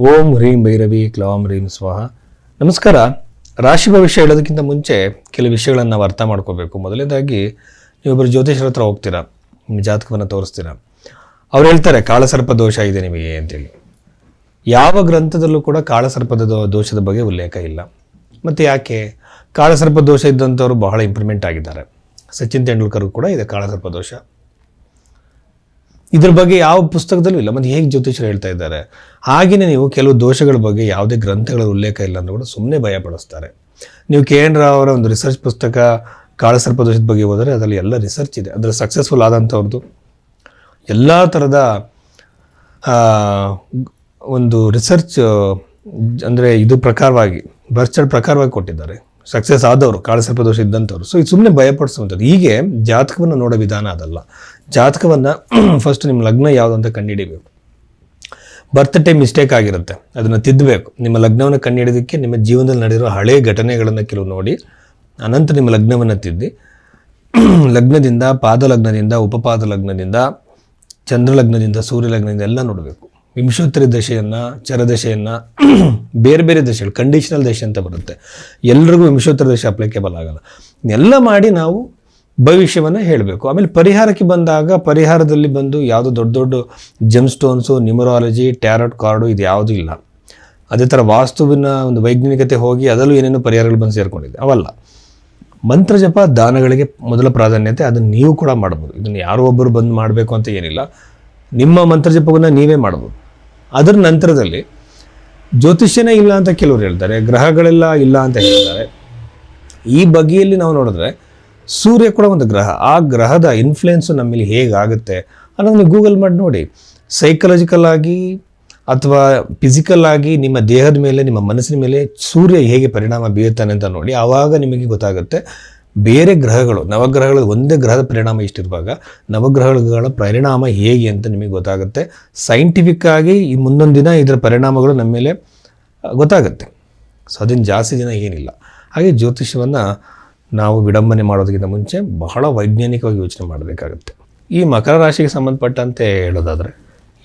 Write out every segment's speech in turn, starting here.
ಓಂ ಹ್ರೀಂ ಭೈರವಿ ಕ್ಲಾಂ ಹ್ರೀಂ ಸ್ವಾಹ. ನಮಸ್ಕಾರ. ರಾಶಿ ಭವಿಷ್ಯ ಹೇಳೋದಕ್ಕಿಂತ ಮುಂಚೆ ಕೆಲವು ವಿಷಯಗಳನ್ನು ನಾವು ಅರ್ಥ ಮಾಡ್ಕೋಬೇಕು. ಮೊದಲನೇದಾಗಿ ನೀವೊಬ್ಬರು ಜ್ಯೋತಿಷರ ಹತ್ರ ಹೋಗ್ತೀರಾ? ನಿಮ್ಮ ಜಾತಕವನ್ನು ತೋರಿಸ್ತೀರಾ? ಅವ್ರು ಹೇಳ್ತಾರೆ, ಕಾಳಸರ್ಪ ದೋಷ ಇದೆ ನಿಮಗೆ ಅಂತೇಳಿ. ಯಾವ ಗ್ರಂಥದಲ್ಲೂ ಕೂಡ ಕಾಳಸರ್ಪದ ದೋಷದ ಬಗ್ಗೆ ಉಲ್ಲೇಖ ಇಲ್ಲ. ಮತ್ತು ಯಾಕೆ? ಕಾಳಸರ್ಪ ದೋಷ ಇದ್ದಂಥವ್ರು ಬಹಳ ಇಂಪ್ರೂವ್ಮೆಂಟ್ ಆಗಿದ್ದಾರೆ. ಸಚಿನ್ ತೆಂಡೂಲ್ಕರ್ ಕೂಡ ಇದೆ ಕಾಳಸರ್ಪ ದೋಷ. ಇದ್ರ ಬಗ್ಗೆ ಯಾವ ಪುಸ್ತಕದಲ್ಲೂ ಇಲ್ಲ. ಮತ್ತೆ ಹೇಗೆ ಜ್ಯೋತಿಷರು ಹೇಳ್ತಾ ಇದ್ದಾರೆ? ಹಾಗೆಯೇ ನೀವು ಕೆಲವು ದೋಷಗಳ ಬಗ್ಗೆ ಯಾವುದೇ ಗ್ರಂಥಗಳ ಉಲ್ಲೇಖ ಇಲ್ಲ ಅಂತ ಕೂಡ ಸುಮ್ಮನೆ ಭಯ ಪಡಿಸ್ತಾರೆ. ನೀವು ಕೆ. ಎನ್. ರಾವ್ ಅವರ ಒಂದು ರಿಸರ್ಚ್ ಪುಸ್ತಕ, ಕಾಳಸರ್ಪ ದೋಷದ ಬಗ್ಗೆ ಹೋದರೆ ಅದರಲ್ಲಿ ಎಲ್ಲ ರಿಸರ್ಚ್ ಇದೆ. ಅದರ ಸಕ್ಸಸ್ಫುಲ್ ಆದಂಥವ್ರದ್ದು. ಎಲ್ಲ ಥರದ ಒಂದು ರಿಸರ್ಚ್ ಅಂದರೆ ಇದು ಪ್ರಕಾರವಾಗಿ ಬರ್ಚರ್ ಪ್ರಕಾರವಾಗಿ ಕೊಟ್ಟಿದ್ದಾರೆ. ಸಕ್ಸಸ್ ಆದವರು ಕಾಳಸರ್ಪ ದೋಷ ಇದ್ದಂಥವ್ರು. ಸೊ ಇದು ಸುಮ್ಮನೆ ಭಯಪಡಿಸುವಂಥದ್ದು. ಹೀಗೆ ಜಾತಕವನ್ನು ನೋಡೋ ವಿಧಾನ ಅದಲ್ಲ. ಜಾತಕವನ್ನು ಫಸ್ಟ್ ನಿಮ್ಮ ಲಗ್ನ ಯಾವುದು ಅಂತ ಕಂಡುಹಿಡಿಬೇಕು. ಬರ್ತ್ ಟೈಮ್ ಮಿಸ್ಟೇಕ್ ಆಗಿರುತ್ತೆ. ಅದನ್ನು ತಿದ್ದಬೇಕು ನಿಮ್ಮ ಲಗ್ನವನ್ನು ಕಂಡುಹಿಡಿದಕ್ಕೆ ನಿಮ್ಮ ಜೀವನದಲ್ಲಿ ನಡೆದಿರೋ ಹಳೆಯ ಘಟನೆಗಳನ್ನು ಕೆಲವು ನೋಡಿ, ಅನಂತರ ನಿಮ್ಮ ಲಗ್ನವನ್ನು ತಿದ್ದಿ. ಲಗ್ನದಿಂದ ಪಾದ ಲಗ್ನದಿಂದ ಉಪಪಾದ ಲಗ್ನದಿಂದ ಚಂದ್ರ ಲಗ್ನದಿಂದ ಸೂರ್ಯ ಲಗ್ನದಿಂದ ಎಲ್ಲ ನೋಡಬೇಕು. ವಿಂಶೋತ್ತರಿ ದಶೆಯನ್ನು ಚರದಶೆಯನ್ನು ಬೇರೆ ಬೇರೆ ದಶೆಗಳು ಕಂಡೀಷನಲ್ ದಶೆ ಅಂತ ಬರುತ್ತೆ. ಎಲ್ರಿಗೂ ವಿಂಶೋತ್ತರ ದಶೆ ಅಪ್ಲಿಕೇಬಲ್ ಆಗಲ್ಲ. ಎಲ್ಲ ಮಾಡಿ ನಾವು ಭವಿಷ್ಯವನ್ನು ಹೇಳಬೇಕು. ಆಮೇಲೆ ಪರಿಹಾರಕ್ಕೆ ಬಂದಾಗ, ಪರಿಹಾರದಲ್ಲಿ ಬಂದು ಯಾವುದೋ ದೊಡ್ಡ ದೊಡ್ಡ gem stones numerology tarot card ಇದು ಯಾವುದೂ ಇಲ್ಲ. ಅದೇ ಥರ ವಾಸ್ತುವಿನ ಒಂದು ವೈಜ್ಞಾನಿಕತೆ ಹೋಗಿ ಅದರಲ್ಲೂ ಏನೇನೋ ಪರಿಹಾರಗಳು ಬಂದು ಸೇರಿಕೊಂಡಿದೆ. ಅವಲ್ಲ. ಮಂತ್ರ ಜಪ, ದಾನಗಳಿಗೆ ಮೊದಲ ಪ್ರಾಧಾನ್ಯತೆ, ಅದನ್ನು ನೀವು ಕೂಡ ಮಾಡ್ಬೋದು. ಇದನ್ನು ಯಾರೋ ಒಬ್ಬರು ಬಂದು ಮಾಡಬೇಕು ಅಂತ ಏನಿಲ್ಲ. ನಿಮ್ಮ ಮಂತ್ರ ಜಪವನ್ನು ನೀವೇ ಮಾಡ್ಬೋದು. ಅದರ ನಂತರದಲ್ಲಿ ಜ್ಯೋತಿಷ್ಯನೇ ಇಲ್ಲ ಅಂತ ಕೆಲವರು ಹೇಳ್ತಾರೆ, ಗ್ರಹಗಳೆಲ್ಲ ಇಲ್ಲ ಅಂತ ಹೇಳ್ತಾರೆ ಈ ಬಗೆಯಲ್ಲಿ ನಾವು ನೋಡಿದ್ರೆ ಸೂರ್ಯ ಕೂಡ ಒಂದು ಗ್ರಹ, ಆ ಗ್ರಹದ ಇನ್ಫ್ಲುಯೆನ್ಸು ನಮ್ಮಲ್ಲಿ ಹೇಗಾಗುತ್ತೆ ಅನ್ನೋದನ್ನು ಗೂಗಲ್ ಮಾಡಿ ನೋಡಿ. ಸೈಕಲಾಜಿಕಲ್ ಆಗಿ ಅಥವಾ ಫಿಸಿಕಲ್ ಆಗಿ ನಿಮ್ಮ ದೇಹದ ಮೇಲೆ, ನಿಮ್ಮ ಮನಸ್ಸಿನ ಮೇಲೆ ಸೂರ್ಯ ಹೇಗೆ ಪರಿಣಾಮ ಬೀರುತ್ತಾನೆ ಅಂತ ನೋಡಿ, ಆವಾಗ ನಿಮಗೆ ಗೊತ್ತಾಗುತ್ತೆ ಬೇರೆ ಗ್ರಹಗಳು, ನವಗ್ರಹಗಳು ಒಂದೇ ಗ್ರಹದ ಪರಿಣಾಮ ಇಷ್ಟಿರುವಾಗ ನವಗ್ರಹಗಳ ಪರಿಣಾಮ ಹೇಗೆ ಅಂತ ನಿಮಗೆ ಗೊತ್ತಾಗುತ್ತೆ. ಸೈಂಟಿಫಿಕ್ ಆಗಿ ಈ ಮುಂದೊಂದು ದಿನ ಇದರ ಪರಿಣಾಮಗಳು ನಮ್ಮ ಮೇಲೆ ಗೊತ್ತಾಗುತ್ತೆ. ಸೊ ಅದನ್ನು ಜಾಸ್ತಿ ದಿನ ಏನಿಲ್ಲ. ಹಾಗೆ ಜ್ಯೋತಿಷ್ಯವನ್ನು ನಾವು ವಿಡಂಬನೆ ಮಾಡೋದಕ್ಕಿಂತ ಮುಂಚೆ ಬಹಳ ವೈಜ್ಞಾನಿಕವಾಗಿ ಯೋಚನೆ ಮಾಡಬೇಕಾಗುತ್ತೆ. ಈ ಮಕರ ರಾಶಿಗೆ ಸಂಬಂಧಪಟ್ಟಂತೆ ಹೇಳೋದಾದರೆ,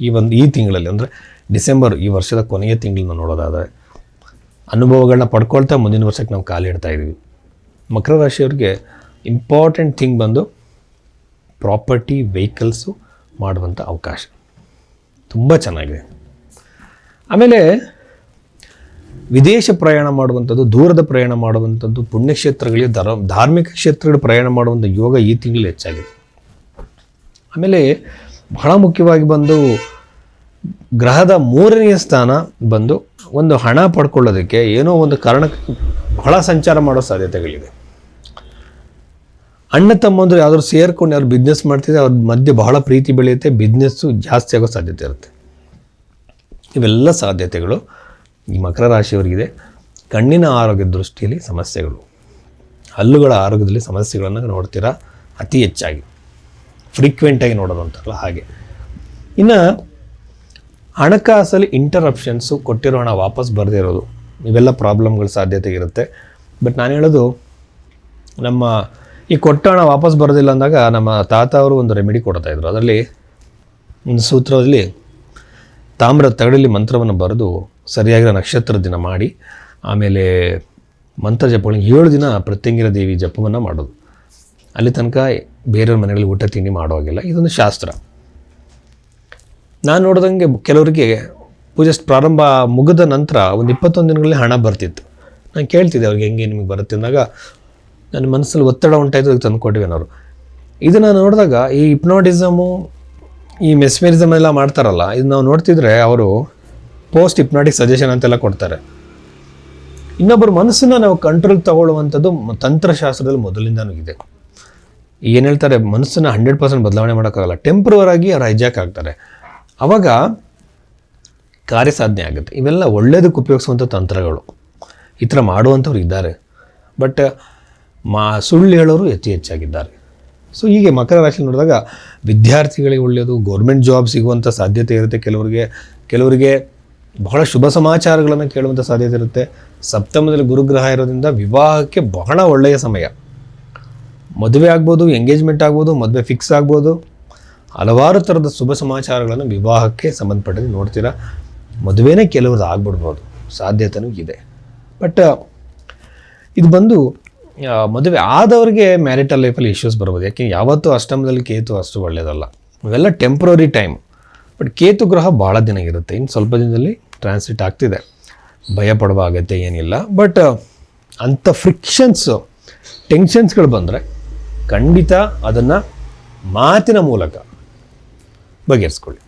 ಈ ಒಂದು, ಈ ತಿಂಗಳಲ್ಲಿ ಅಂದರೆ ಡಿಸೆಂಬರ್ ಈ ವರ್ಷದ ಕೊನೆಯ ತಿಂಗಳನ್ನ ನೋಡೋದಾದರೆ, ಅನುಭವಗಳನ್ನ ಪಡ್ಕೊಳ್ತಾ ಮುಂದಿನ ವರ್ಷಕ್ಕೆ ನಾವು ಕಾಲಿಡ್ತಾ ಇದ್ದೀವಿ. ಮಕರ ರಾಶಿಯವ್ರಿಗೆ ಇಂಪಾರ್ಟೆಂಟ್ ಥಿಂಗ್ ಬಂದು ಪ್ರಾಪರ್ಟಿ ವೆಹಿಕಲ್ಸು ಮಾಡುವಂಥ ಅವಕಾಶ. ತುಂಬ ಚೆನ್ನಾಗಿದೆ. ಆಮೇಲೆ ವಿದೇಶ ಪ್ರಯಾಣ ಮಾಡುವಂಥದ್ದು, ದೂರದ ಪ್ರಯಾಣ ಮಾಡುವಂಥದ್ದು, ಪುಣ್ಯಕ್ಷೇತ್ರಗಳಿಗೆ ಧರ, ಧಾರ್ಮಿಕ ಕ್ಷೇತ್ರಗಳು ಪ್ರಯಾಣ ಮಾಡುವಂಥ ಯೋಗ ಈ ತಿಂಗಳು ಹೆಚ್ಚಾಗಿದೆ. ಆಮೇಲೆ ಬಹಳ ಮುಖ್ಯವಾಗಿ ಬಂದು ಗ್ರಹದ ಮೂರನೆಯ ಸ್ಥಾನ ಬಂದು ಒಂದು ಹಣ ಪಡ್ಕೊಳ್ಳೋದಕ್ಕೆ ಏನೋ ಒಂದು ಕಾರಣಕ್ಕೆ ಬಹಳ ಸಂಚಾರ ಮಾಡೋ ಸಾಧ್ಯತೆಗಳಿದೆ ಅಣ್ಣ ತಮ್ಮಂದ್ರು ಯಾವ್ದಾದ್ರು ಸೇರ್ಕೊಂಡು ಯಾರು ಬಿಸ್ನೆಸ್ ಮಾಡ್ತಿದ್ರೆ ಅವ್ರ ಮಧ್ಯೆ ಬಹಳ ಪ್ರೀತಿ ಬೆಳೆಯುತ್ತೆ ಬಿಸ್ನೆಸ್ಸು ಜಾಸ್ತಿ ಆಗೋ ಸಾಧ್ಯತೆ ಇರುತ್ತೆ. ಇವೆಲ್ಲ ಸಾಧ್ಯತೆಗಳು ಈ ಮಕರ ರಾಶಿಯವರಿಗಿದೆ. ಕಣ್ಣಿನ ಆರೋಗ್ಯದ ದೃಷ್ಟಿಯಲ್ಲಿ ಸಮಸ್ಯೆಗಳು. ಹಲ್ಲುಗಳ ಆರೋಗ್ಯದಲ್ಲಿ ಸಮಸ್ಯೆಗಳನ್ನು ನೋಡ್ತೀರಾ? ಅತಿ ಹೆಚ್ಚಾಗಿ. ಫ್ರೀಕ್ವೆಂಟಾಗಿ ನೋಡೋದು ಅಂತಾರಲ್ಲ ಹಾಗೆ. ಇನ್ನು ಹಣಕಾಸಲ್ಲಿ ಇಂಟರಪ್ಷನ್ಸು ಕೊಟ್ಟಿರೋ ಹಣ ವಾಪಸ್ ಬರದೇ ಇರೋದು. ಇವೆಲ್ಲ ಪ್ರಾಬ್ಲಮ್ಗಳ ಸಾಧ್ಯತೆ ಇರುತ್ತೆ. ಬಟ್ ನಾನು ಹೇಳೋದು, ನಮ್ಮ ಈ ಕೊಟ್ಟ ಹಣ ವಾಪಸ್ ಬರೋದಿಲ್ಲ ಅಂದಾಗ ನಮ್ಮ ತಾತ ಅವರು ಒಂದು ರೆಮಿಡಿ ಕೊಡ್ತಾ ಇದ್ರು. ಅದರಲ್ಲಿ, ಒಂದು ಸೂತ್ರದಲ್ಲಿ ತಾಮ್ರ ತಗಡಲ್ಲಿ ಮಂತ್ರವನ್ನು ಬರೆದು ಸರಿಯಾಗಿರೋ ನಕ್ಷತ್ರ ದಿನ ಮಾಡಿ, ಆಮೇಲೆ ಮಂತ್ರ ಜಪಗಳಿಗೆ ಏಳು ದಿನ ಪ್ರತ್ಯಂಗಿರ ದೇವಿ ಜಪವನ್ನು ಮಾಡೋದು. ಅಲ್ಲಿ ತನಕ ಬೇರೆಯವ್ರ ಮನೆಗಳಲ್ಲಿ ಊಟ, ತಿಂಡಿ ಮಾಡೋ ಹಾಗಿಲ್ಲ. ಇದೊಂದು ಶಾಸ್ತ್ರ. ನಾನು ನೋಡಿದಂಗೆ ಕೆಲವರಿಗೆ ಪೂಜೆ ಪ್ರಾರಂಭ ಮುಗಿದ ನಂತರ ಒಂದು ಇಪ್ಪತ್ತೊಂದು ದಿನಗಳಲ್ಲಿ ಹಣ ಬರ್ತಿತ್ತು. ನಾನು ಕೇಳ್ತಿದ್ದೆ ಅವ್ರಿಗೆ ಹೆಂಗೆ ನಿಮಗೆ ಬರುತ್ತೆ ಅಂದಾಗ, ನನ್ನ ಮನಸ್ಸಲ್ಲಿ ಒತ್ತಡ ಉಂಟಾಯಿತು, ಅದಕ್ಕೆ ತಂದು ಕೊಟ್ಟಿವೆ ಅವರು ಇದನ್ನು ನೋಡಿದಾಗ ಈ ಹಿಪ್ನೋಟಿಸಮು, ಈ ಮೆಸ್ಮೇರಿಸಮ್ ಎಲ್ಲ ಮಾಡ್ತಾರಲ್ಲ ಇದು ನಾವು ನೋಡ್ತಿದ್ರೆ ಅವರು ಪೋಸ್ಟ್ ಹಿಪ್ನಾಟಿಕ್ ಸಜೆಷನ್ ಅಂತೆಲ್ಲ ಕೊಡ್ತಾರೆ. ಇನ್ನೊಬ್ಬರ ಮನಸ್ಸನ್ನು ನಾವು ಕಂಟ್ರೋಲ್ ತಗೊಳ್ಳುವಂಥದ್ದು ತಂತ್ರಶಾಸ್ತ್ರದಲ್ಲಿ ಮೊದಲಿಂದನೂ ಇದೆ. ಏನು ಹೇಳ್ತಾರೆ, ಮನಸ್ಸನ್ನು ಹಂಡ್ರೆಡ್ ಪರ್ಸೆಂಟ್ ಬದಲಾವಣೆ ಮಾಡೋಕ್ಕಾಗಲ್ಲ ಟೆಂಪ್ರವರಾಗಿ ಅವ್ರು ಹೈಜಾಕ್ ಆಗ್ತಾರೆ. ಅವಾಗ ಕಾರ್ಯಸಾಧನೆ ಆಗುತ್ತೆ. ಇವೆಲ್ಲ ಒಳ್ಳೆಯದಕ್ಕೆ ಉಪಯೋಗಿಸುವಂಥ ತಂತ್ರಗಳು. ಈ ಥರ ಮಾಡುವಂಥವ್ರು ಇದ್ದಾರೆ. ಬಟ್, ಮಾ, ಸುಳ್ಳು ಹೇಳೋರು ಹೆಚ್ಚು ಹೆಚ್ಚಾಗಿದ್ದಾರೆ. ಸೊ ಹೀಗೆ ಮಕರ ರಾಶಿ ನೋಡಿದಾಗ ವಿದ್ಯಾರ್ಥಿಗಳಿಗೆ ಒಳ್ಳೆಯದು ಗೌರ್ಮೆಂಟ್ ಜಾಬ್ ಸಿಗುವಂಥ ಸಾಧ್ಯತೆ ಇರುತ್ತೆ ಕೆಲವರಿಗೆ. ಕೆಲವರಿಗೆ ಬಹಳ ಶುಭ ಸಮಾಚಾರಗಳನ್ನು ಕೇಳುವಂಥ ಸಾಧ್ಯತೆ ಇರುತ್ತೆ. ಸಪ್ತಮದಲ್ಲಿ ಗುರುಗ್ರಹ ಇರೋದ್ರಿಂದ ವಿವಾಹಕ್ಕೆ ಬಹಳ ಒಳ್ಳೆಯ ಸಮಯ. ಮದುವೆ ಆಗ್ಬೋದು ಎಂಗೇಜ್ಮೆಂಟ್ ಆಗ್ಬೋದು, ಮದುವೆ ಫಿಕ್ಸ್ ಆಗ್ಬೋದು. ಹಲವಾರು ಥರದ ಶುಭ ಸಮಾಚಾರಗಳನ್ನು ವಿವಾಹಕ್ಕೆ ಸಂಬಂಧಪಟ್ಟಂತೆ ನೋಡ್ತೀರಾ. ಮದುವೆನೇ ಕೆಲವ್ರದ್ದು ಆಗ್ಬಿಡ್ಬೋದು ಸಾಧ್ಯತೆನೂ ಇದೆ. ಬಟ್ ಇದು ಬಂದು ಮದುವೆ ಆದವ್ರಿಗೆ ಮ್ಯಾರಿಟಲ್ ಲೈಫಲ್ಲಿ ಇಶ್ಯೂಸ್ ಬರ್ಬೋದು. ಯಾಕೆ, ಯಾವತ್ತೂ ಅಷ್ಟಮದಲ್ಲಿ ಕೇತು ಅಷ್ಟು ಒಳ್ಳೆಯದಲ್ಲ ಇವೆಲ್ಲ ಟೆಂಪ್ರರಿ ಟೈಮ್ ಬಟ್ ಕೇತು ಗ್ರಹ ಭಾಳ ದಿನ ಇರುತ್ತೆ. ಇನ್ನು ಸ್ವಲ್ಪ ದಿನದಲ್ಲಿ ಟ್ರಾನ್ಸಿಟ್ ಆಗ್ತಿದೆ. ಭಯ ಪಡುವ ಏನಿಲ್ಲ. ಬಟ್ ಅಂಥ ಫ್ರಿಕ್ಷನ್ಸು ಟೆನ್ಷನ್ಸ್ಗಳು ಬಂದರೆ ಖಂಡಿತ ಅದನ್ನು ಮಾತಿನ ಮೂಲಕ ಬಗೆಹರಿಸ್ಕೊಳ್ಳಿ.